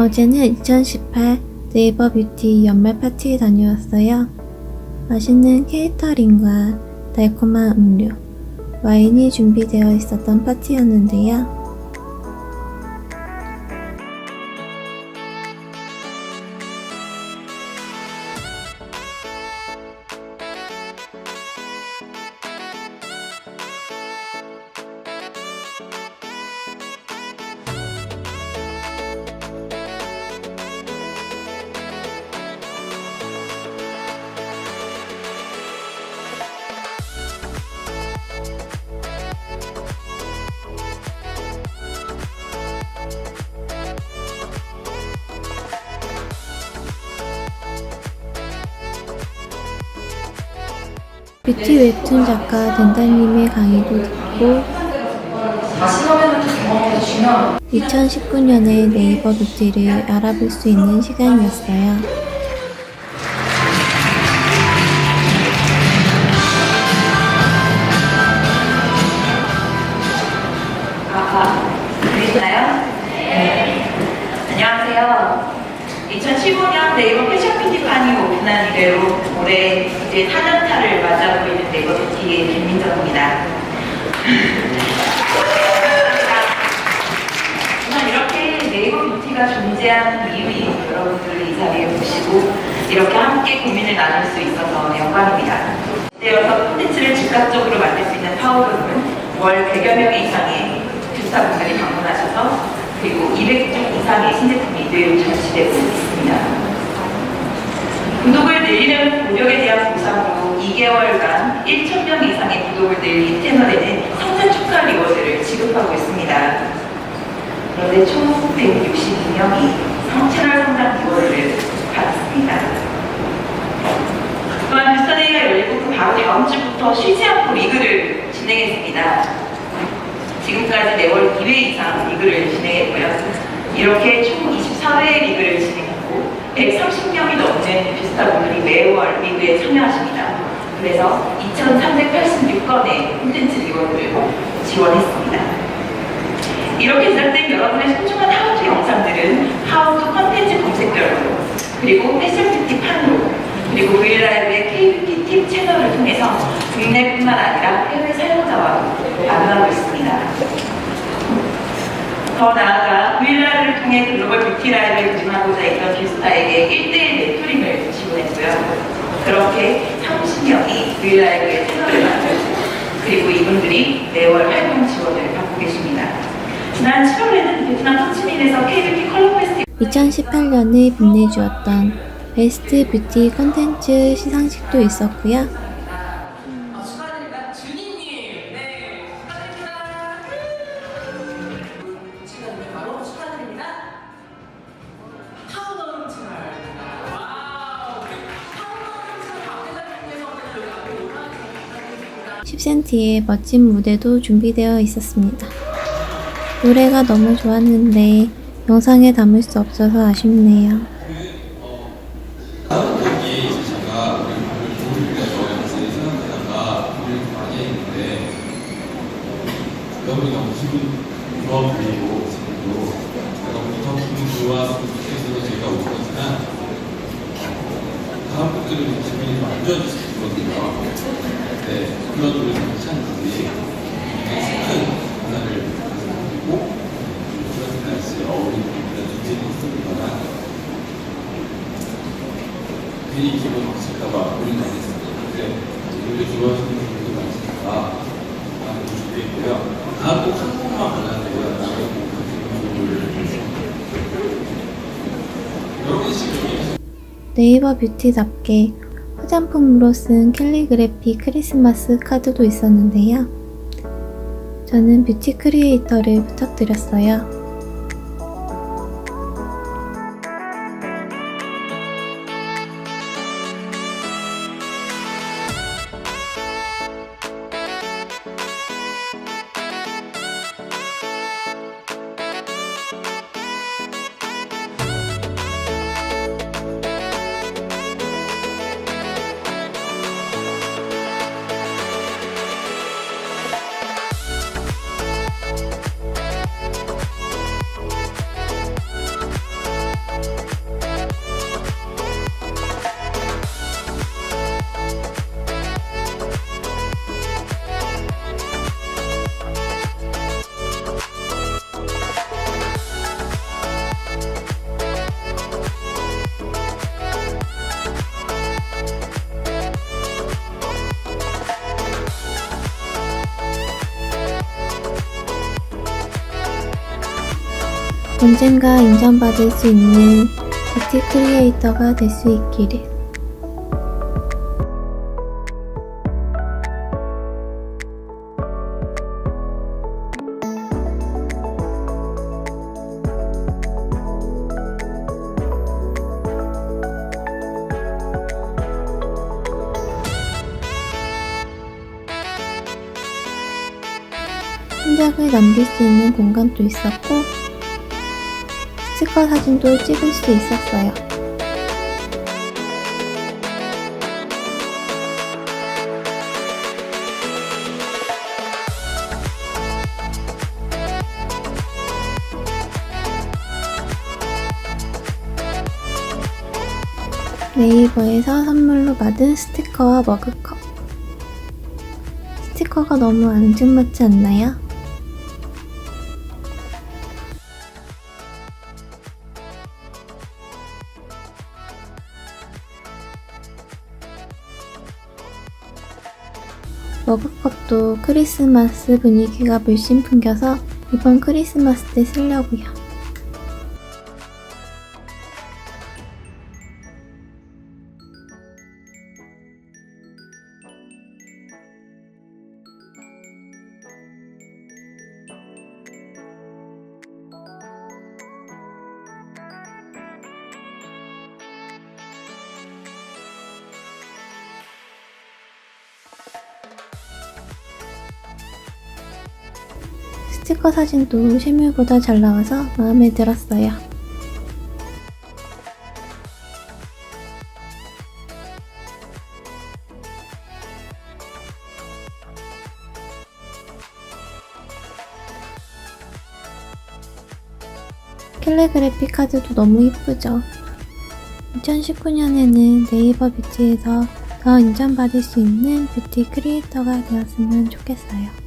어제는 2018 네이버 뷰티 연말 파티에 다녀왔어요. 맛있는 케이터링과 달콤한 음료, 와인이 준비되어 있었던 파티였는데요. 뷰티 웹툰 작가 덴달님의 강의도 듣고 2019년의 네이버 뷰티를 알아볼 수 있는 시간이었어요. 네. 안녕하세요. 2015년 네이버 패션 뷰티판이 오픈한 이래로 올해 이제 4년차를 맞이하고 있는 네이버 뷰티의 김민정입니다. 우선 이렇게 네이버 뷰티가 존재하는 이유인 여러분들을 이 자리에 모시고 이렇게 함께 고민을 나눌 수 있어서 영광입니다. 이어서 콘텐츠를 즉각적으로 만들 수 있는 파워룸은 월 100여 명 이상의 뷰스타분들이 방문하셔서 그리고 200종 이상의 신제품이 늘 전시되고 있습니다. 구독을 늘리는 노력에 대한 보상으로 2개월간 1,000명 이상의 구독을 늘린 채널에는 성장 축하 리워드를 지급하고 있습니다. 그런데 총 162명이 성채널 성장 리워드를 받았습니다. 또한 뷰스타데이가 열리고 그 바로 다음 주부터 쉬지 않고 리그를 진행했습니다. 지금까지 매월 2회 이상 리그를 진행했고요. 이렇게 총 24회 리그를 진행했고 130명이 넘 는 비스타분들이 매월 리그에 참여하십니다. 그래서 2,386건의 콘텐츠 리워드를 지원했습니다. 이렇게 제작된 여러분의 소중한 하우투 영상들은 하우투 컨텐츠 검색별로 그리고 패션 뷰티 판으로 그리고 브이라이브의 K뷰티 팁 채널을 통해서 국내뿐만 아니라 해외 사용자와도 나누고 있습니다. 더 나아가 통해 글로벌 뷰티 라이브를 운영하고자 했던 비스타에게 1대1 멘토링을 지원했고요. 그렇게 30명이 브이라이브의 채널을 만들고 그리고 이분들이 매월 활동 지원을 받고 계십니다. 지난 7월에는 베트남 호치민에서 K뷰티 컬러 페스티벌 2018년에 빛내주었던 베스트 뷰티 컨텐츠 시상식도 있었고요. 10cm의 멋진 무대도 준비되어 있었습니다. 노래가 너무 좋았는데 영상에 담을 수 없어서 아쉽네요. 여러분이 너무 기분 좋아 보이고 지금도 너무 더 기분 좋아서 있어서 제가 온 거지만 다음 곡들은 기분이 좀 안 좋아질 수 있거든요. 네, 그런 노래 괜찮은 분들이 큰 문화를 그리고 그런 날씨에 어울리는 그런 존재는 있습니다만 괜히 기분 없을까봐 우리는 안 했습니다. 근데 노래 좋아하시는 분들도 많으니까 곡 준비했고요. 다음 곡한 곡만 지금 네이버 뷰티답게 화장품으로 쓴 캘리그래피 크리스마스 카드도 있었는데요. 저는 뷰티 크리에이터를 부탁드렸어요. 언젠가 인정받을 수 있는 뷰티 크리에이터가 될 수 있기를. 흔적을 남길 수 있는 공간도 있었고, 스티커 사진도 찍을 수 있었어요. 네이버에서 선물로 받은 스티커와 머그컵. 스티커가 너무 앙증맞지 않나요? 머그컵도 크리스마스 분위기가 물씬 풍겨서 이번 크리스마스 때 쓰려고요. 스티커 사진도 실물보다 잘 나와서 마음에 들었어요. 캘리그래피 카드도 너무 이쁘죠? 2019년에는 네이버 뷰티에서 더 인정받을 수 있는 뷰티 크리에이터가 되었으면 좋겠어요.